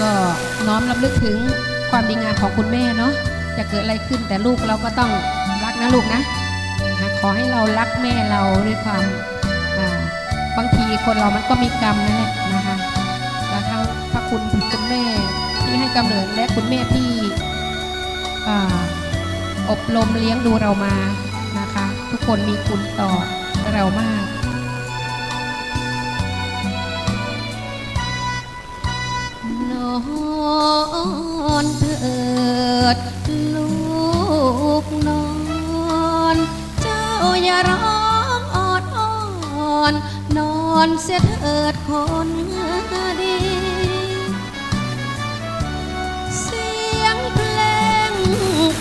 ก็น้อมรำลึกถึงความดีงามของคุณแม่เนาะจะเกิดอะไรขึ้นแต่ลูกเราก็ต้องรักนะลูกนะ ขอให้เรารักแม่เราด้วยความบางทีคนเรามันก็มีกรรมนั่นแหละนะคะแล้วทั้งพระคุณคุณแม่ที่ให้กำเนิดและคุณแม่ที่ออบรมเลี้ยงดูเรามานะคะ ทุกคนมีคุณต่อเรามาก ดลูกนอน เจ้าอย่าร้องออดอ้อน นอนเสียเถิดคนดี เสียงเพลง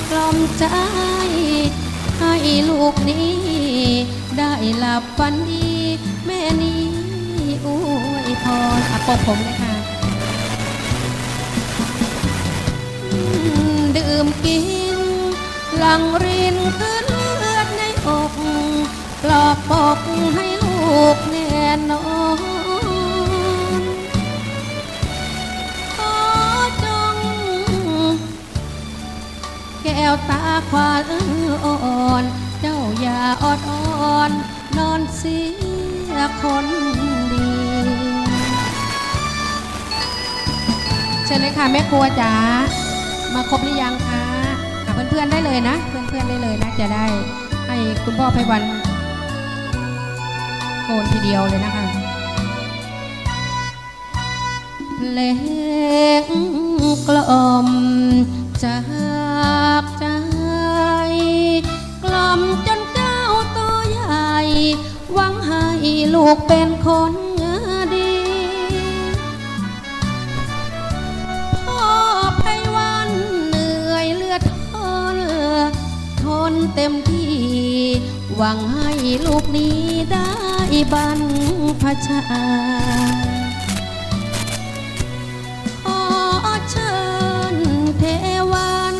กล่อมใจ ให้ลูกนี้ ได้หลับฝันดี แม่นี้อวยพรอะปกผมเลยค่ะ มกิน หลังรินขึ้นเลือดในอกปลอบอกบอกให้ลูกแน่นอนขอจง แก้วตาควานอ่อน เจ้าอย่าออดอ่อน นอนเสียคนดีเชิญเลยค่ะแม่ครัวจ๋า มาครบหรือยังคะหาเพื่อนๆได้เลยนะ เพื่อนๆได้เลยนะ จะได้ให้คุณพ่อไพวันโกนทีเดียวเลยนะคะเพลงกล่อมจากใจ กล่อมจนเจ้าตัวใหญ่หวังให้ลูกเป็นคน เต็มที่ หวังให้ลูกนี้ได้บรรพชาขอเชิญเทวัน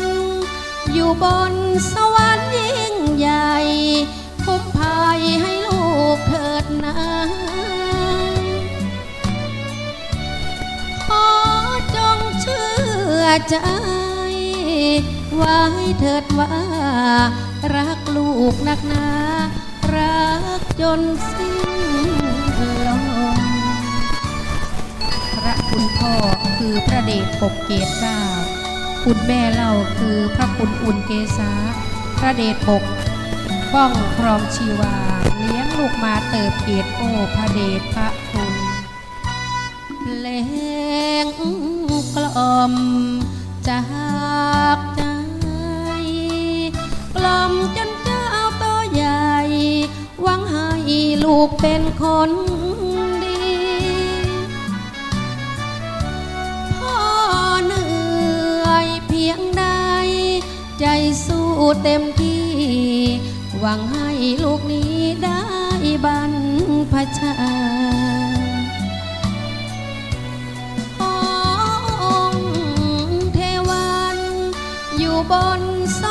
อยู่บนสวรรค์ยิ่งใหญ่คุ้มภัยให้ลูกเถิดนะขอจงเชื่อใจไว้เถิดว่า รักลูกนักหนารักจนสิ้นลมพระคุณพ่อคือพระเดชปกเกตเก้าคุณแม่เล่าคือพระคุณอุ่นเกษาพระเดชปกป้องครองชีวา เลี้ยงลูกมาเติบเกียรติโอพระเดชพระคุณเพลงกล่อมจ ลูกเป็นคนดี พ่อเหนื่อยเพียงใด ใจสู้เต็มที่ หวังให้ลูกนี้ได้บรรพชาอองเทวัน อยู่บนส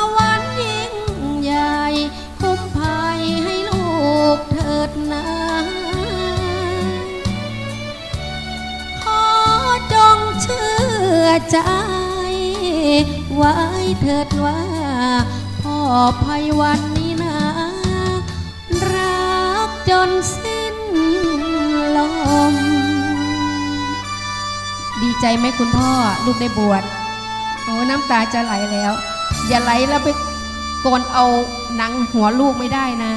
ใจไว้เถิดว่า พ่อภัยวันนี้นะ รักจนสิ้นลม ดีใจไหมคุณพ่อ ลูกได้บวชโอ้น้ำตาจะไหลแล้ว อย่าไหลแล้วไปโกนเอาหนังหัวลูกไม่ได้นะ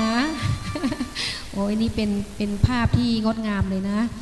โอ้ยนี่เป็นเป็นภาพที่งดงามเลยนะ